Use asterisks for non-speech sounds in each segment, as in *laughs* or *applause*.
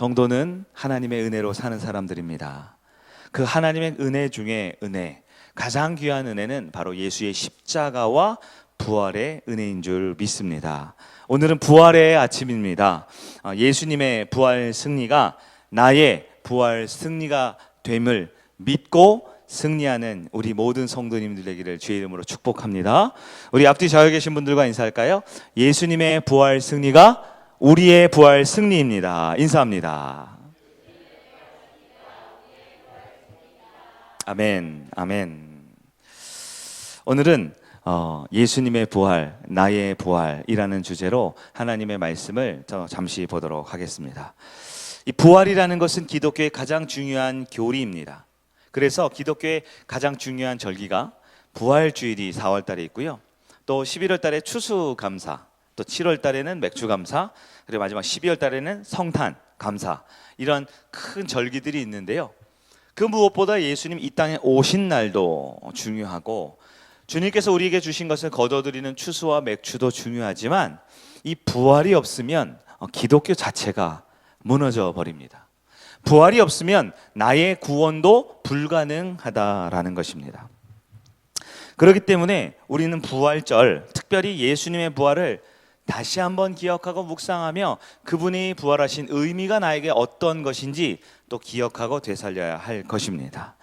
성도는 하나님의 은혜로 사는 사람들입니다. 그 하나님의 은혜 중에 은혜, 가장 귀한 은혜는 바로 예수의 십자가와 부활의 은혜인 줄 믿습니다. 오늘은 부활의 아침입니다. 아, 예수님의 부활 승리가 나의 부활 승리가 됨을 믿고 승리하는 우리 모든 성도님들 되기를 주의 이름으로 축복합니다. 우리 앞뒤 좌우에 계신 분들과 인사할까요? 예수님의 부활 승리가 우리의 부활 승리입니다. 인사합니다. 아멘, 아멘. 오늘은 어, 예수님의 부활, 나의 부활이라는 주제로 하나님의 말씀을 저 잠시 보도록 하겠습니다. 이 부활이라는 것은 기독교의 가장 중요한 교리입니다. 그래서 기독교의 가장 중요한 절기가 부활 주일이 4월 달에 있고요. 또 11월 달에 추수 감사, 또 7월 달에는 맥주 감사, 그리고 마지막 12월 달에는 성탄 감사. 이런 큰 절기들이 있는데요. 그 무엇보다 예수님 이 땅에 오신 날도 중요하고 주님께서 우리에게 주신 것을 거둬들이는 추수와 맥주도 중요하지만 이 부활이 없으면 어, 기독교 자체가 무너져 버립니다. 부활이 없으면 나의 구원도 불가능하다라는 것입니다. 그렇기 때문에 우리는 부활절, 특별히 예수님의 부활을 다시 한번 기억하고 묵상하며 그분이 부활하신 의미가 나에게 어떤 것인지 또 기억하고 되살려야 할 것입니다.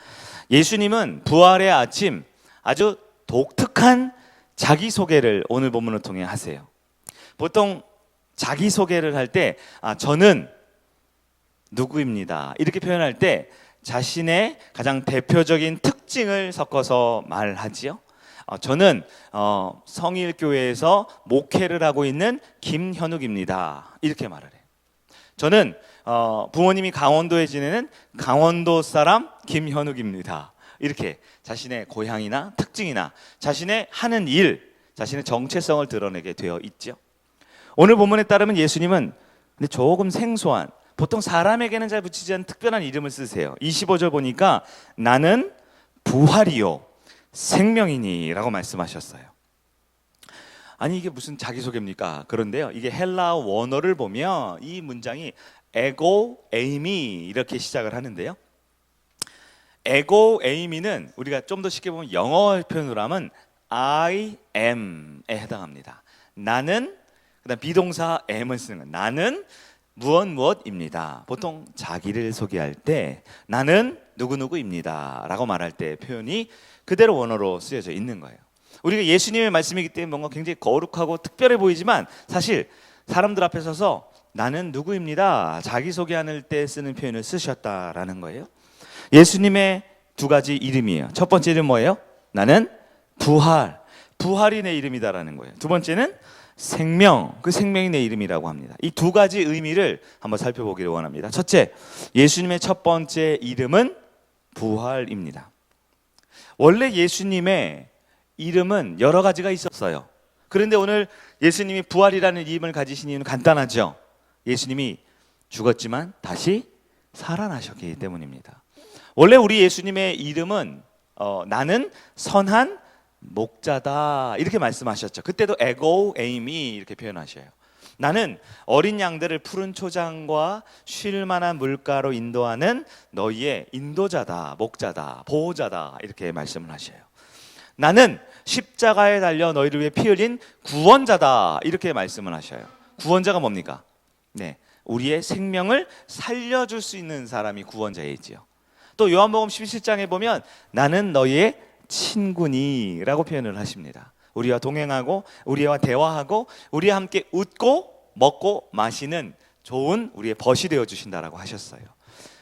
예수님은 부활의 아침 아주 독특한 자기소개를 오늘 본문을 통해 하세요. 보통 자기소개를 할 때 아, 저는 누구입니다. 이렇게 표현할 때 자신의 가장 대표적인 특징을 섞어서 말하지요. 어, 저는 어, 성일교회에서 목회를 하고 있는 김현욱입니다. 이렇게 말을 해요. 저는 어, 부모님이 강원도에 지내는 강원도 사람 김현욱입니다. 이렇게 자신의 고향이나 특징이나 자신의 하는 일, 자신의 정체성을 드러내게 되어 있죠. 오늘 본문에 따르면 예수님은 근데 조금 생소한 보통 사람에게는 잘 붙이지 않는 특별한 이름을 쓰세요. 25절 보니까 나는 부활이요 생명이니라고 말씀하셨어요. 아니 이게 무슨 자기소개입니까? 그런데요. 이게 헬라 원어를 보면 이 문장이 에고 에이미 이렇게 시작을 하는데요. 에고 에이미는 우리가 좀 더 쉽게 보면 영어 표현으로 하면 I am에 해당합니다. 나는 그다음 비동사 am을 쓰는 거예요. 나는 무엇 무엇입니다. 보통 자기를 소개할 때 나는 누구 누구입니다라고 말할 때 표현이 그대로 원어로 쓰여져 있는 거예요. 우리가 예수님의 말씀이기 때문에 뭔가 굉장히 거룩하고 특별해 보이지만 사실 사람들 앞에 서서 나는 누구입니다. 자기 소개하는 때 쓰는 표현을 쓰셨다라는 거예요. 예수님의 두 가지 이름이에요. 첫 번째 이름 뭐예요? 나는 부활. 부활이 내 이름이다라는 거예요. 두 번째는 생명. 그 생명이 내 이름이라고 합니다. 이 두 가지 의미를 한번 살펴보기를 원합니다. 첫째, 예수님의 첫 번째 이름은 부활입니다. 원래 예수님의 이름은 여러 가지가 있었어요. 그런데 오늘 예수님이 부활이라는 이름을 가지신 이유는 간단하죠. 예수님이 죽었지만 다시 살아나셨기 때문입니다. 원래 우리 예수님의 이름은 어, 나는 선한 목자다 이렇게 말씀하셨죠. 그때도 에고 에이미 이렇게 표현하셔요. 나는 어린 양들을 푸른 초장과 쉴 만한 물가로 인도하는 너희의 인도자다, 목자다, 보호자다 이렇게 말씀을 하셔요. 나는 십자가에 달려 너희를 위해 피 흘린 구원자다 이렇게 말씀을 하셔요. 구원자가 뭡니까? 네, 우리의 생명을 살려줄 수 있는 사람이 구원자이지요. 또 요한복음 17장에 보면 나는 너희의 친구니라고 표현을 하십니다. 우리와 동행하고 우리와 대화하고 우리와 함께 웃고 먹고 마시는 좋은 우리의 벗이 되어 주신다라고 하셨어요.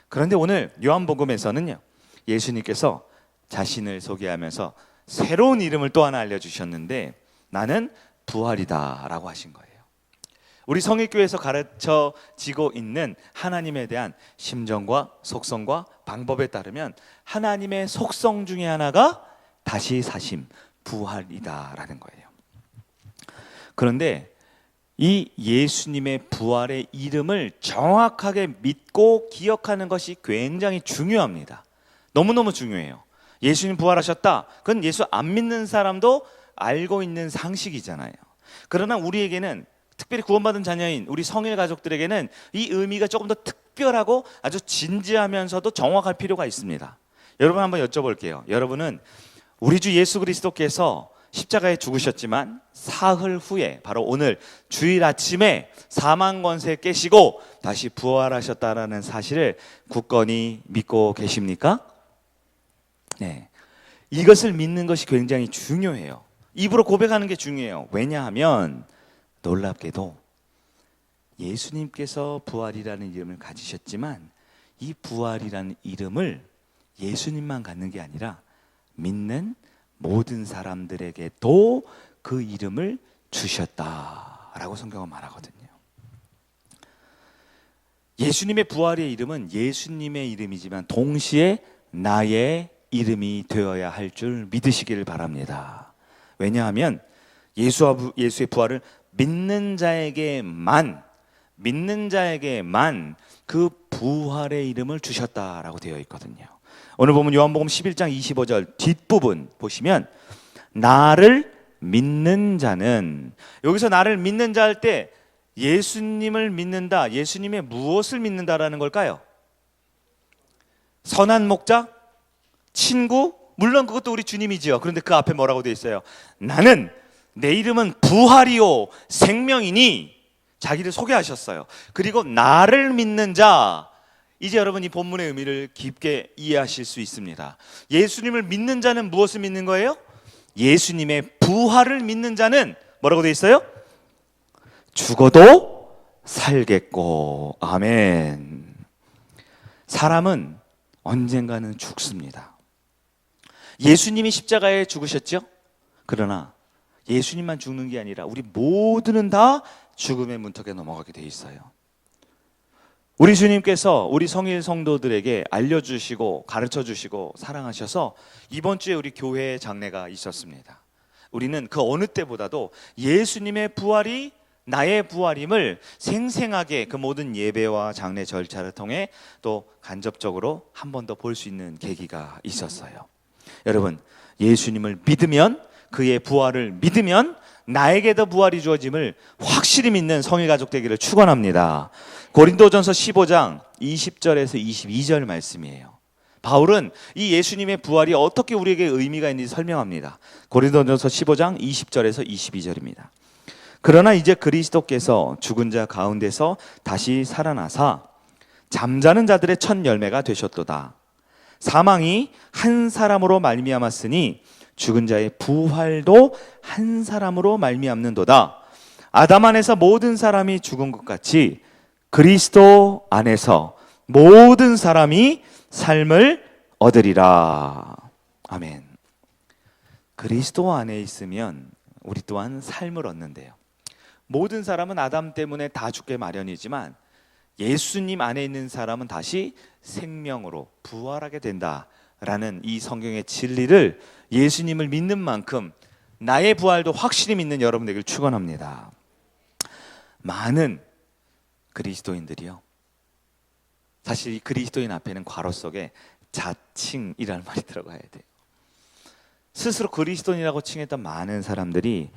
그런데 오늘 요한복음에서는요. 예수님께서 자신을 소개하면서 새로운 이름을 또 하나 알려 주셨는데 나는 부활이다라고 하신 거예요. 우리 성일교회에서 가르쳐지고 있는 하나님에 대한 심정과 속성과 방법에 따르면 하나님의 속성 중에 하나가 다시 사심, 부활이다라는 거예요. 그런데 이 예수님의 부활의 이름을 정확하게 믿고 기억하는 것이 굉장히 중요합니다. 너무너무 중요해요. 예수님 부활하셨다. 그건 예수 안 믿는 사람도 알고 있는 상식이잖아요. 그러나 우리에게는 특별히 구원받은 자녀인 우리 성일 가족들에게는 이 의미가 조금 더 특별하고 아주 진지하면서도 정확할 필요가 있습니다. 여러분 한번 여쭤볼게요. 여러분은 우리 주 예수 그리스도께서 십자가에 죽으셨지만 사흘 후에 바로 오늘 주일 아침에 사망 권세 깨시고 다시 부활하셨다라는 사실을 굳건히 믿고 계십니까? 네. 이것을 믿는 것이 굉장히 중요해요. 입으로 고백하는 게 중요해요. 왜냐하면 놀랍게도 예수님께서 부활이라는 이름을 가지셨지만 이 부활이라는 이름을 예수님만 갖는 게 아니라 믿는 모든 사람들에게도 그 이름을 주셨다라고 성경은 말하거든요. 예수님의 부활의 이름은 예수님의 이름이지만 동시에 나의 이름이 되어야 할 줄 믿으시기를 바랍니다. 왜냐하면 예수와 부- 예수의 부활을 믿는 자에게만 믿는 자에게만 그 부활의 이름을 주셨다라고 되어 있거든요. 오늘 보면 요한복음 11장 25절 뒷부분 보시면 나를 믿는 자는 여기서 나를 믿는 자 할 때 예수님을 믿는다. 예수님의 무엇을 믿는다라는 걸까요? 선한 목자? 친구? 물론 그것도 우리 주님이지요. 그런데 그 앞에 뭐라고 되어 있어요? 나는 내 이름은 부활이요 생명이니 자기를 소개하셨어요. 그리고 나를 믿는 자 이제 여러분 이 본문의 의미를 깊게 이해하실 수 있습니다. 예수님을 믿는 자는 무엇을 믿는 거예요? 예수님의 부활을 믿는 자는 뭐라고 되어 있어요? 죽어도 살겠고 아멘. 사람은 언젠가는 죽습니다. 예수님이 십자가에 죽으셨죠? 그러나 예수님만 죽는 게 아니라 우리 모두는 다 죽음의 문턱에 넘어가게 돼 있어요. 우리 주님께서 우리 성일 성도들에게 알려주시고 가르쳐 주시고 사랑하셔서 이번 주에 우리 교회 장례가 있었습니다. 우리는 그 어느 때보다도 예수님의 부활이 나의 부활임을 생생하게 그 모든 예배와 장례 절차를 통해 또 간접적으로 한 번 더 볼 수 있는 계기가 있었어요. 여러분, 예수님을 믿으면 그의 부활을 믿으면 나에게도 부활이 주어짐을 확실히 믿는 성일 가족 되기를 축원합니다. 고린도전서 15장 20절에서 22절 말씀이에요. 바울은 이 예수님의 부활이 어떻게 우리에게 의미가 있는지 설명합니다. 고린도전서 15장 20절에서 22절입니다. 그러나 이제 그리스도께서 죽은 자 가운데서 다시 살아나사 잠자는 자들의 첫 열매가 되셨도다. 사망이 한 사람으로 말미암았으니 죽은 자의 부활도 한 사람으로 말미암는도다. 아담 안에서 모든 사람이 죽은 것 같이 그리스도 안에서 모든 사람이 삶을 얻으리라. 아멘. 그리스도 안에 있으면 우리 또한 삶을 얻는데요. 모든 사람은 아담 때문에 다 죽게 마련이지만 예수님 안에 있는 사람은 다시 생명으로 부활하게 된다라는 이 성경의 진리를 예수님을 믿는 만큼 나의 부활도 확실히 믿는 여러분에게 축원합니다. 많은 그리스도인들이요. 사실 이 그리스도인 앞에는 괄호 속에 자칭이라는 말이 들어가야 돼요. 스스로 그리스도인이라고 칭했던 많은 사람들이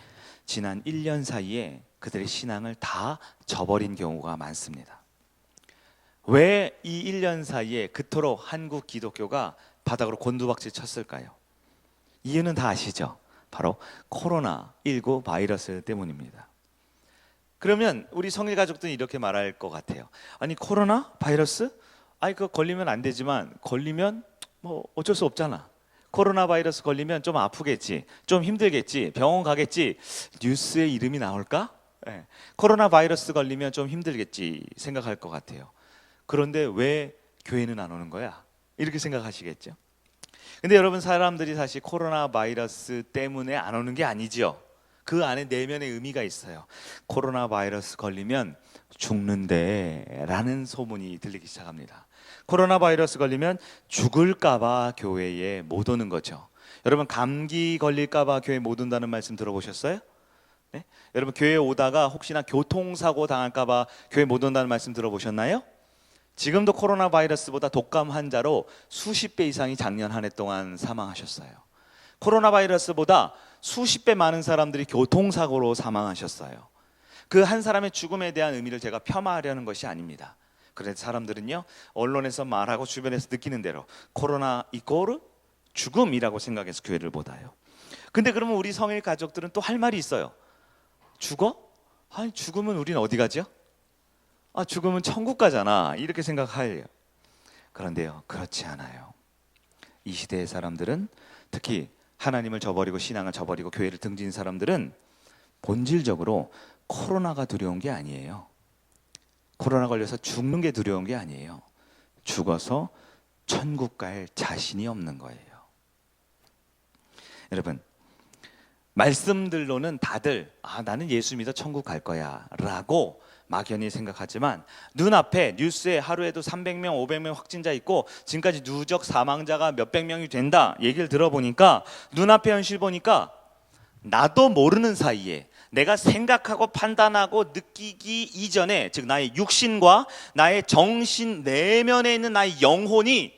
지난 1년 사이에 그들의 신앙을 다 저버린 경우가 많습니다. 왜 이 1년 사이에 그토록 한국 기독교가 바닥으로 곤두박질 쳤을까요? 이유는 다 아시죠? 바로 코로나19 바이러스 때문입니다. 그러면 우리 성일 가족들은 이렇게 말할 것 같아요. 아니 코로나 바이러스? 아니 그거 걸리면 안 되지만 걸리면 뭐 어쩔 수 없잖아. 코로나 바이러스 걸리면 좀 아프겠지, 좀 힘들겠지, 병원 가겠지. 뉴스에 이름이 나올까? 예. 코로나 바이러스 걸리면 좀 힘들겠지 생각할 것 같아요. 그런데 왜 교회는 안 오는 거야? 이렇게 생각하시겠죠. 근데 여러분 사람들이 사실 코로나 바이러스 때문에 안 오는 게 아니지요. 그 안에 내면의 의미가 있어요. 코로나 바이러스 걸리면 죽는데라는 소문이 들리기 시작합니다. 코로나 바이러스 걸리면 죽을까봐 교회에 못 오는 거죠. 여러분 감기 걸릴까봐 교회 못 온다는 말씀 들어보셨어요? 네? 여러분 교회 오다가 혹시나 교통사고 당할까봐 교회 못 온다는 말씀 들어보셨나요? 지금도 코로나 바이러스보다 독감 환자로 수십 배 이상이 작년 한 해 동안 사망하셨어요. 코로나 바이러스보다 수십 배 많은 사람들이 교통사고로 사망하셨어요. 그 한 사람의 죽음에 대한 의미를 제가 폄하하려는 것이 아닙니다. 그래서 사람들은요 언론에서 말하고 주변에서 느끼는 대로 코로나 이꼬르 죽음이라고 생각해서 교회를 못 와요. 근데 그러면 우리 성일 가족들은 또 할 말이 있어요. 죽어? 아니 죽으면 우리는 어디 가죠? 아 죽으면 천국 가잖아 이렇게 생각해요. 그런데요 그렇지 않아요. 이 시대의 사람들은 특히 하나님을 저버리고 신앙을 저버리고 교회를 등진 사람들은 본질적으로 코로나가 두려운 게 아니에요. 코로나 걸려서 죽는 게 두려운 게 아니에요. 죽어서 천국 갈 자신이 없는 거예요. 여러분, 말씀들로는 다들 아, 나는 예수 믿어 천국 갈 거야 라고 막연히 생각하지만 눈앞에 뉴스에 하루에도 300명, 500명 확진자 있고 지금까지 누적 사망자가 몇백 명이 된다 얘기를 들어보니까 눈앞에 현실 보니까 나도 모르는 사이에 내가 생각하고 판단하고 느끼기 이전에 즉 나의 육신과 나의 정신 내면에 있는 나의 영혼이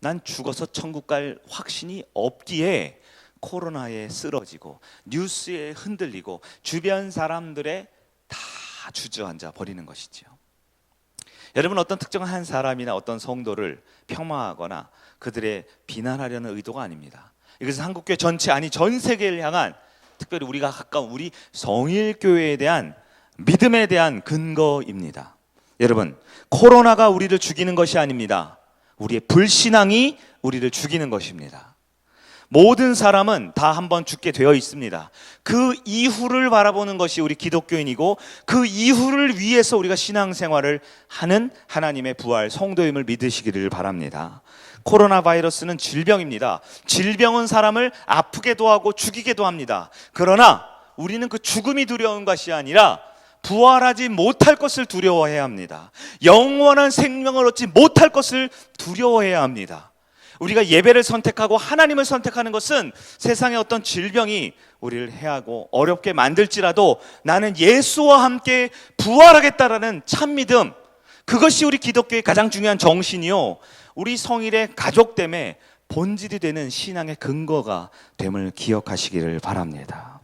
난 죽어서 천국 갈 확신이 없기에 코로나에 쓰러지고 뉴스에 흔들리고 주변 사람들의 다 주저앉아 버리는 것이지요. 여러분 어떤 특정한 한 사람이나 어떤 성도를 폄하하거나 그들의 비난하려는 의도가 아닙니다. 이것은 한국교회 전체 아니 전 세계를 향한 특별히 우리가 가까운 우리 성일교회에 대한 믿음에 대한 근거입니다. 여러분 코로나가 우리를 죽이는 것이 아닙니다. 우리의 불신앙이 우리를 죽이는 것입니다. 모든 사람은 다 한번 죽게 되어 있습니다. 그 이후를 바라보는 것이 우리 기독교인이고 그 이후를 위해서 우리가 신앙생활을 하는 하나님의 부활 성도임을 믿으시기를 바랍니다. 코로나 바이러스는 질병입니다. 질병은 사람을 아프게도 하고 죽이게도 합니다. 그러나 우리는 그 죽음이 두려운 것이 아니라 부활하지 못할 것을 두려워해야 합니다. 영원한 생명을 얻지 못할 것을 두려워해야 합니다. 우리가 예배를 선택하고 하나님을 선택하는 것은 세상의 어떤 질병이 우리를 해하고 어렵게 만들지라도 나는 예수와 함께 부활하겠다라는 참 믿음 그것이 우리 기독교의 가장 중요한 정신이요 우리 성일의 가족 때문에 본질이 되는 신앙의 근거가 됨을 기억하시기를 바랍니다.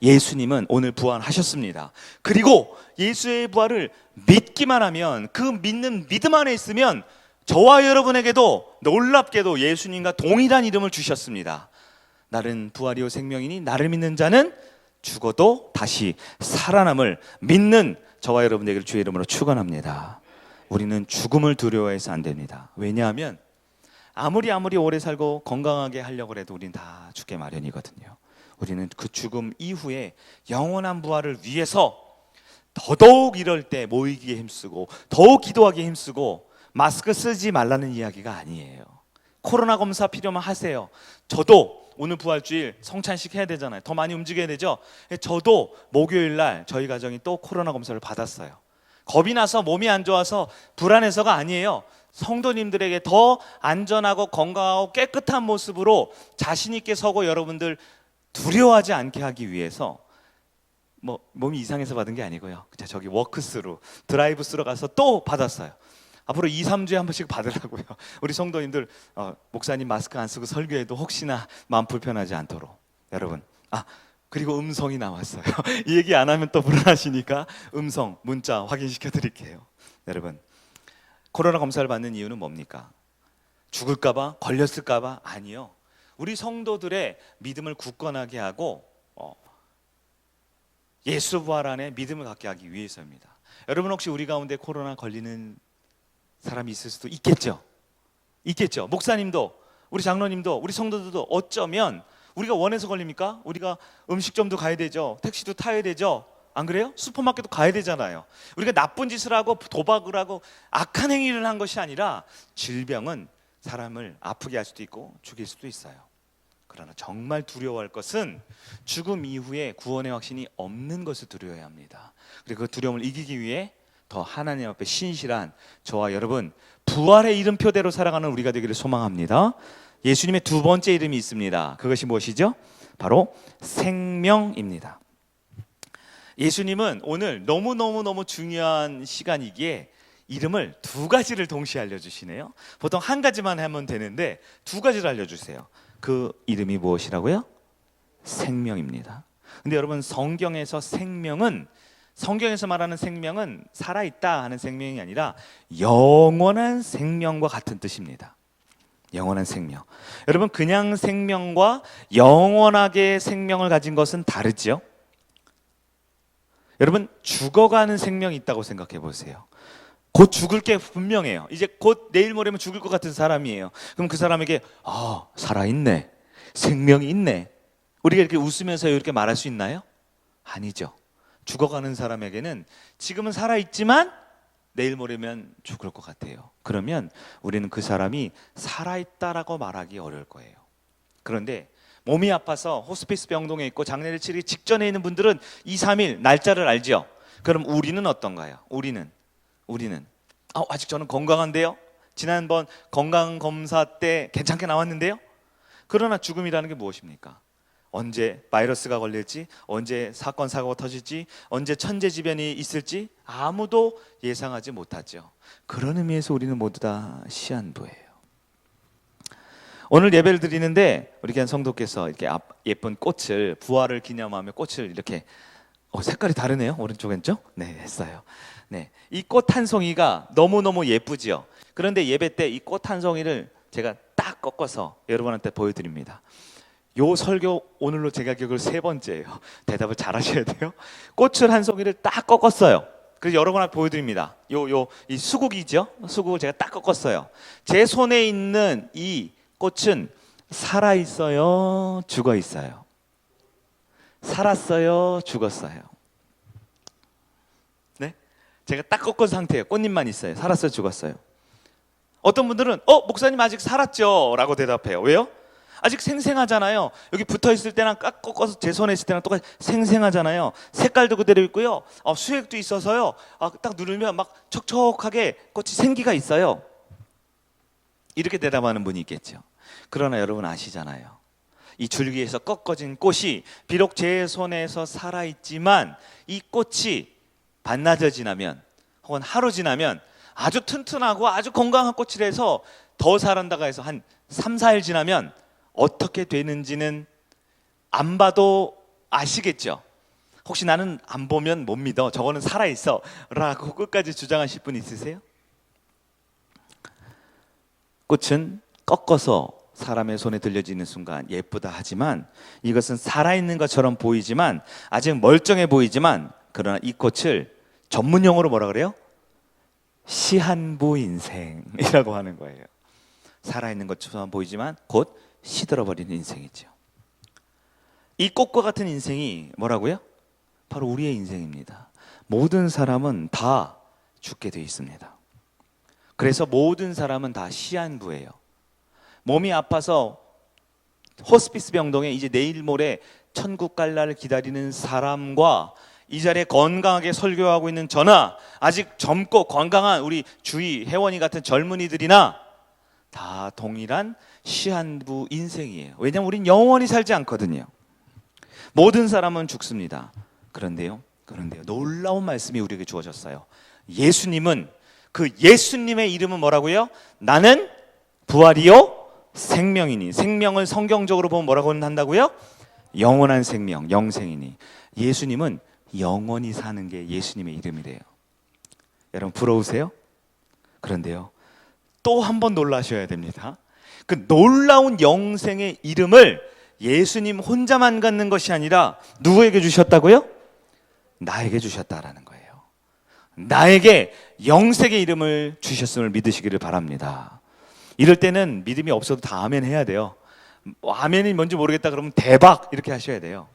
예수님은 오늘 부활하셨습니다. 그리고 예수의 부활을 믿기만 하면 그 믿는 믿음 안에 있으면 저와 여러분에게도 놀랍게도 예수님과 동일한 이름을 주셨습니다. 나는 부활이요 생명이니 나를 믿는 자는 죽어도 다시 살아남을 믿는 저와 여러분에게 주의 이름으로 축원합니다. 우리는 죽음을 두려워해서 안 됩니다. 왜냐하면 아무리 아무리 오래 살고 건강하게 하려고 해도 우리는 다 죽게 마련이거든요. 우리는 그 죽음 이후에 영원한 부활을 위해서 더더욱 이럴 때 모이기에 힘쓰고 더욱 기도하기에 힘쓰고 마스크 쓰지 말라는 이야기가 아니에요. 코로나 검사 필요만 하세요. 저도 오늘 부활주일 성찬식 해야 되잖아요. 더 많이 움직여야 되죠. 저도 목요일 날 저희 가정이 또 코로나 검사를 받았어요. 겁이 나서 몸이 안 좋아서 불안해서가 아니에요. 성도님들에게 더 안전하고 건강하고 깨끗한 모습으로 자신 있게 서고 여러분들 두려워하지 않게 하기 위해서 뭐 몸이 이상해서 받은 게 아니고요. 저기 워크스루 드라이브스루 가서 또 받았어요. 앞으로 2, 3주에 한 번씩 받으라고요. *laughs* 우리 성도님들 어, 목사님 마스크 안 쓰고 설교해도 혹시나 마음 불편하지 않도록 여러분. 아 그리고 음성이 나왔어요. *laughs* 이 얘기 안 하면 또 불안하시니까 음성 문자 확인시켜 드릴게요. 여러분 코로나 검사를 받는 이유는 뭡니까? 죽을까봐 걸렸을까봐 아니요. 우리 성도들의 믿음을 굳건하게 하고 어, 예수 부활 안에 믿음을 갖게 하기 위해서입니다. 여러분 혹시 우리 가운데 코로나 걸리는 사람이 있을 수도 있겠죠. 있겠죠. 목사님도 우리 장로님도 우리 성도들도 어쩌면 우리가 원해서 걸립니까? 우리가 음식점도 가야 되죠. 택시도 타야 되죠. 안 그래요? 슈퍼마켓도 가야 되잖아요. 우리가 나쁜 짓을 하고 도박을 하고 악한 행위를 한 것이 아니라 질병은 사람을 아프게 할 수도 있고 죽일 수도 있어요. 그러나 정말 두려워할 것은 죽음 이후에 구원의 확신이 없는 것을 두려워해야 합니다. 그리고 그 두려움을 이기기 위해 더 하나님 앞에 신실한 저와 여러분 부활의 이름표대로 살아가는 우리가 되기를 소망합니다. 예수님의 두 번째 이름이 있습니다. 그것이 무엇이죠? 바로 생명입니다. 예수님은 오늘 너무 너무 너무 중요한 시간이기에 이름을 두 가지를 동시에 알려주시네요. 보통 한 가지만 하면 되는데 두 가지를 알려주세요. 그 이름이 무엇이라고요? 생명입니다. 근데 여러분 성경에서 생명은 성경에서 말하는 생명은 살아있다 하는 생명이 아니라 영원한 생명과 같은 뜻입니다. 영원한 생명. 여러분, 그냥 생명과 영원하게 생명을 가진 것은 다르죠? 여러분, 죽어가는 생명이 있다고 생각해 보세요. 곧 죽을 게 분명해요. 이제 곧 내일 모레면 죽을 것 같은 사람이에요. 그럼 그 사람에게 아 살아있네, 생명이 있네. 우리가 이렇게 웃으면서 이렇게 말할 수 있나요? 아니죠. 죽어가는 사람에게는 지금은 살아있지만 내일 모레면 죽을 것 같아요. 그러면 우리는 그 사람이 살아있다라고 말하기 어려울 거예요. 그런데 몸이 아파서 호스피스 병동에 있고 장례를 치르기 직전에 있는 분들은 2, 3일 날짜를 알죠. 그럼 우리는 어떤가요? 우리는 우리는 아, 아직 저는 건강한데요. 지난번 건강 검사 때 괜찮게 나왔는데요. 그러나 죽음이라는 게 무엇입니까? 언제 바이러스가 걸릴지, 언제 사건 사고가 터질지, 언제 천재지변이 있을지 아무도 예상하지 못하죠. 그런 의미에서 우리는 모두 다 시한부예요. 오늘 예배를 드리는데 우리 교한 성도께서 이렇게 앞- 예쁜 꽃을 부활을 기념하며 꽃을 이렇게 어, 색깔이 다르네요. 오른쪽 왼쪽? 네, 했어요. 네. 이 꽃 한 송이가 너무너무 예쁘지요. 그런데 예배 때 이 꽃 한 송이를 제가 딱 꺾어서 여러분한테 보여 드립니다. 요 설교 오늘로 제가 기억을 세 번째예요. 대답을 잘 하셔야 돼요. 꽃을 한 송이를 딱 꺾었어요. 그래서 여러분한테 보여드립니다. 요, 요, 이 수국이죠? 수국을 제가 딱 꺾었어요. 제 손에 있는 이 꽃은 살아있어요? 죽어있어요? 살았어요? 죽었어요? 네? 제가 딱 꺾은 상태예요. 꽃잎만 있어요. 살았어요? 죽었어요? 어떤 분들은 어 목사님 아직 살았죠? 라고 대답해요. 왜요? 아직 생생하잖아요. 여기 붙어 있을 때랑 깍 꺾어서 제 손에 있을 때랑 똑같이 생생하잖아요. 색깔도 그대로 있고요. 어, 수액도 있어서요. 아, 딱 누르면 막 촉촉하게 꽃이 생기가 있어요. 이렇게 대답하는 분이 있겠죠. 그러나 여러분 아시잖아요. 이 줄기에서 꺾어진 꽃이 비록 제 손에서 살아 있지만 이 꽃이 반나절 지나면 혹은 하루 지나면 아주 튼튼하고 아주 건강한 꽃이라서 더 자란다가 해서 한 3, 4일 지나면 어떻게 되는지는 안 봐도 아시겠죠. 혹시 나는 안 보면 못 믿어. 저거는 살아 있어. 라고 끝까지 주장하실 분 있으세요? 꽃은 꺾어서 사람의 손에 들려지는 순간 예쁘다 하지만 이것은 살아있는 것처럼 보이지만 아직 멀쩡해 보이지만 그러나 이 꽃을 전문 용어로 뭐라 그래요? 시한부 인생이라고 하는 거예요. 살아있는 것처럼 보이지만 곧 시들어버리는 인생이죠. 이 꽃과 같은 인생이 뭐라고요? 바로 우리의 인생입니다. 모든 사람은 다 죽게 되어 있습니다. 그래서 모든 사람은 다 시한부예요. 몸이 아파서 호스피스 병동에 이제 내일 모레 천국 갈 날을 기다리는 사람과 이 자리에 건강하게 설교하고 있는 저나 아직 젊고 건강한 우리 주위 회원이 같은 젊은이들이나 다 동일한 시한부 인생이에요. 왜냐하면 우린 영원히 살지 않거든요. 모든 사람은 죽습니다. 그런데요, 그런데요, 놀라운 말씀이 우리에게 주어졌어요. 예수님은 그 예수님의 이름은 뭐라고요? 나는 부활이요 생명이니 생명을 성경적으로 보면 뭐라고 한다고요? 영원한 생명, 영생이니 예수님은 영원히 사는 게 예수님의 이름이래요. 여러분 부러우세요? 그런데요. 또 한 번 놀라셔야 됩니다. 그 놀라운 영생의 이름을 예수님 혼자만 갖는 것이 아니라 누구에게 주셨다고요? 나에게 주셨다라는 거예요. 나에게 영생의 이름을 주셨음을 믿으시기를 바랍니다. 이럴 때는 믿음이 없어도 다 아멘 해야 돼요. 뭐 아멘이 뭔지 모르겠다 그러면 대박 이렇게 하셔야 돼요.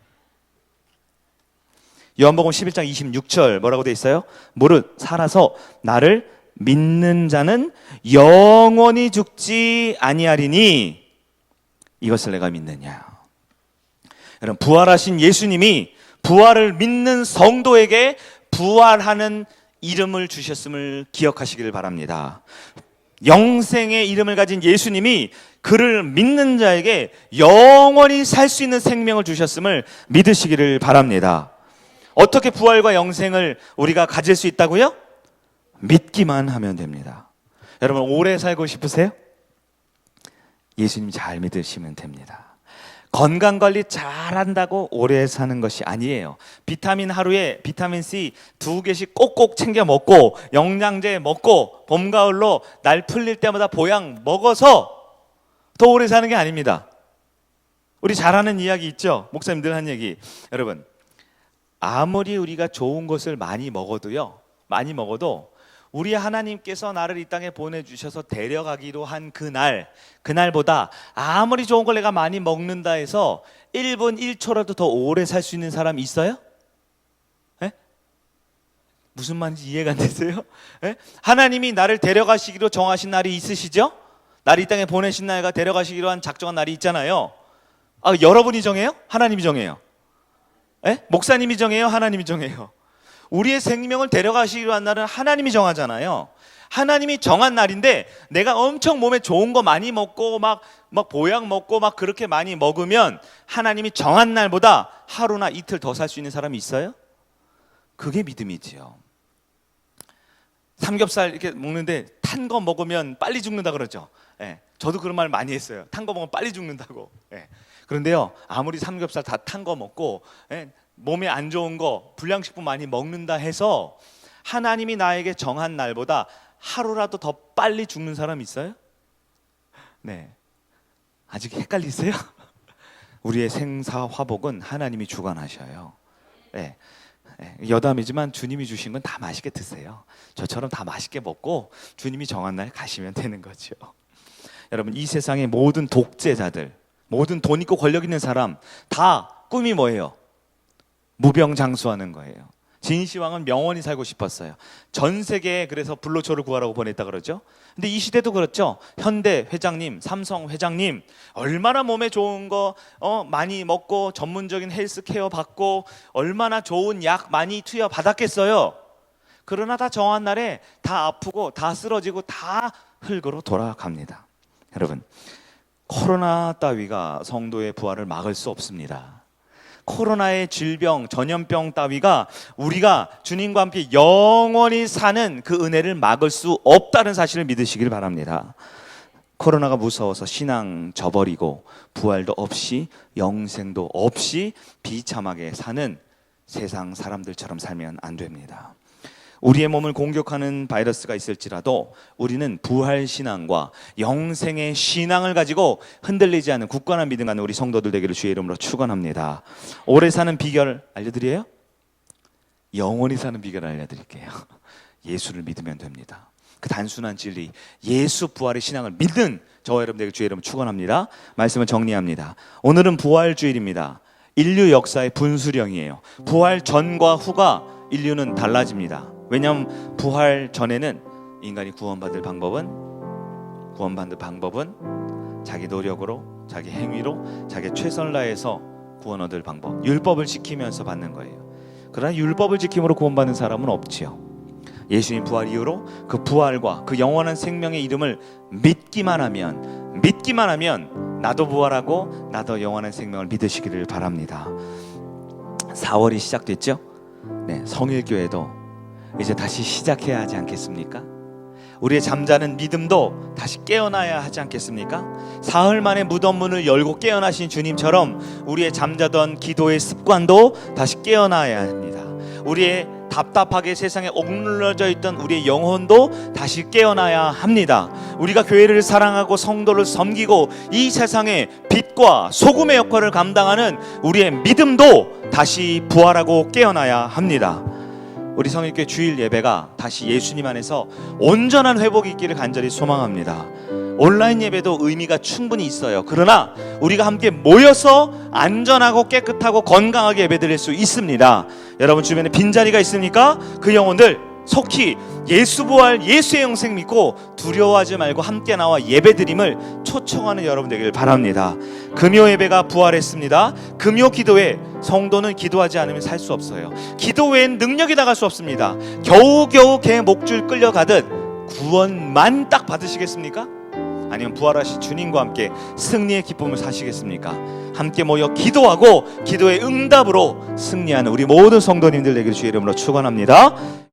요한복음 11장 26절 뭐라고 돼 있어요? 무릇 살아서 나를 믿는 자는 영원히 죽지 아니하리니 이것을 내가 믿느냐. 여러분 부활하신 예수님이 부활을 믿는 성도에게 부활하는 이름을 주셨음을 기억하시기를 바랍니다. 영생의 이름을 가진 예수님이 그를 믿는 자에게 영원히 살 수 있는 생명을 주셨음을 믿으시기를 바랍니다. 어떻게 부활과 영생을 우리가 가질 수 있다고요? 믿기만 하면 됩니다. 여러분 오래 살고 싶으세요? 예수님 잘 믿으시면 됩니다. 건강 관리 잘한다고 오래 사는 것이 아니에요. 비타민 하루에 비타민 C 두 개씩 꼭꼭 챙겨 먹고 영양제 먹고 봄 가을로 날 풀릴 때마다 보양 먹어서 더 오래 사는 게 아닙니다. 우리 잘 아는 이야기 있죠? 목사님들 한 얘기. 여러분, 아무리 우리가 좋은 것을 많이 먹어도요. 많이 먹어도 우리 하나님께서 나를 이 땅에 보내주셔서 데려가기로 한 그날, 그날보다 아무리 좋은 걸 내가 많이 먹는다 해서 1분 1초라도 더 오래 살 수 있는 사람 있어요? 예? 무슨 말인지 이해가 안 되세요? 예? 하나님이 나를 데려가시기로 정하신 날이 있으시죠? 나를 이 땅에 보내신 날과 데려가시기로 한 작정한 날이 있잖아요. 아, 여러분이 정해요? 하나님이 정해요? 예? 목사님이 정해요? 하나님이 정해요? 우리의 생명을 데려가시기로 한 날은 하나님이 정하잖아요. 하나님이 정한 날인데 내가 엄청 몸에 좋은 거 많이 먹고 막, 막 보약 먹고 막 그렇게 많이 먹으면 하나님이 정한 날보다 하루나 이틀 더 살 수 있는 사람이 있어요? 그게 믿음이지요. 삼겹살 이렇게 먹는데 탄 거 먹으면 빨리 죽는다 그러죠. 예, 저도 그런 말 많이 했어요. 탄 거 먹으면 빨리 죽는다고. 예. 그런데요, 아무리 삼겹살 다 탄 거 먹고 예, 몸에 안 좋은 거 불량식품 많이 먹는다 해서 하나님이 나에게 정한 날보다 하루라도 더 빨리 죽는 사람 있어요? 네. 아직 헷갈리세요? *laughs* 우리의 생사 화복은 하나님이 주관하셔요. 네. 네, 여담이지만 주님이 주신 건 다 맛있게 드세요. 저처럼 다 맛있게 먹고 주님이 정한 날 가시면 되는 거죠. 여러분 이 세상의 모든 독재자들, 모든 돈 있고 권력 있는 사람 다 꿈이 뭐예요? 무병장수하는 거예요. 진시황은 명원이 살고 싶었어요. 전 세계에 그래서 불로초를 구하라고 보냈다 그러죠. 근데 이 시대도 그렇죠. 현대 회장님, 삼성 회장님 얼마나 몸에 좋은 거 어, 많이 먹고 전문적인 헬스케어 받고 얼마나 좋은 약 많이 투여 받았겠어요. 그러나 다 정한 날에 다 아프고 다 쓰러지고 다 흙으로 돌아갑니다. 여러분, 코로나 따위가 성도의 부활을 막을 수 없습니다. 코로나의 질병, 전염병 따위가 우리가 주님과 함께 영원히 사는 그 은혜를 막을 수 없다는 사실을 믿으시길 바랍니다. 코로나가 무서워서 신앙 저버리고 부활도 없이 영생도 없이 비참하게 사는 세상 사람들처럼 살면 안 됩니다. 우리의 몸을 공격하는 바이러스가 있을지라도 우리는 부활 신앙과 영생의 신앙을 가지고 흔들리지 않는 굳건한 믿음 가는 우리 성도들 되기를 주의 이름으로 축원합니다. 오래 사는 비결 알려드려요? 영원히 사는 비결 알려드릴게요. 예수를 믿으면 됩니다. 그 단순한 진리, 예수 부활의 신앙을 믿는 저와 여러분들에게 주의 이름을 축원합니다. 말씀을 정리합니다. 오늘은 부활 주일입니다. 인류 역사의 분수령이에요. 부활 전과 후가 인류는 달라집니다. 왜냐하면 부활 전에는 인간이 구원받을 방법은 구원받는 방법은 자기 노력으로, 자기 행위로, 자기 최선을 다해서 구원 얻을 방법, 율법을 지키면서 받는 거예요. 그러나 율법을 지킴으로 구원받는 사람은 없지요. 예수님 부활 이후로 그 부활과 그 영원한 생명의 이름을 믿기만 하면 믿기만 하면 나도 부활하고 나도 영원한 생명을 믿으시기를 바랍니다. 4월이 시작됐죠? 네, 성일교회도 이제 다시 시작해야 하지 않겠습니까? 우리의 잠자는 믿음도 다시 깨어나야 하지 않겠습니까? 사흘 만에 무덤 문을 열고 깨어나신 주님처럼 우리의 잠자던 기도의 습관도 다시 깨어나야 합니다. 우리의 답답하게 세상에 억눌러져 있던 우리의 영혼도 다시 깨어나야 합니다. 우리가 교회를 사랑하고 성도를 섬기고 이 세상의 빛과 소금의 역할을 감당하는 우리의 믿음도 다시 부활하고 깨어나야 합니다. 우리 성일교회 주일 예배가 다시 예수님 안에서 온전한 회복이 있기를 간절히 소망합니다. 온라인 예배도 의미가 충분히 있어요. 그러나 우리가 함께 모여서 안전하고 깨끗하고 건강하게 예배드릴 수 있습니다. 여러분 주변에 빈자리가 있습니까? 그 영혼들 속히 예수 부활 예수의 영생 믿고 두려워하지 말고 함께 나와 예배드림을 초청하는 여러분 되길 바랍니다. 금요 예배가 부활했습니다. 금요 기도회 성도는 기도하지 않으면 살 수 없어요. 기도 외엔 능력이 나갈 수 없습니다. 겨우겨우 개 목줄 끌려가듯 구원만 딱 받으시겠습니까? 아니면 부활하신 주님과 함께 승리의 기쁨을 사시겠습니까? 함께 모여 기도하고 기도의 응답으로 승리하는 우리 모든 성도님들 되기를 주의 이름으로 축원합니다.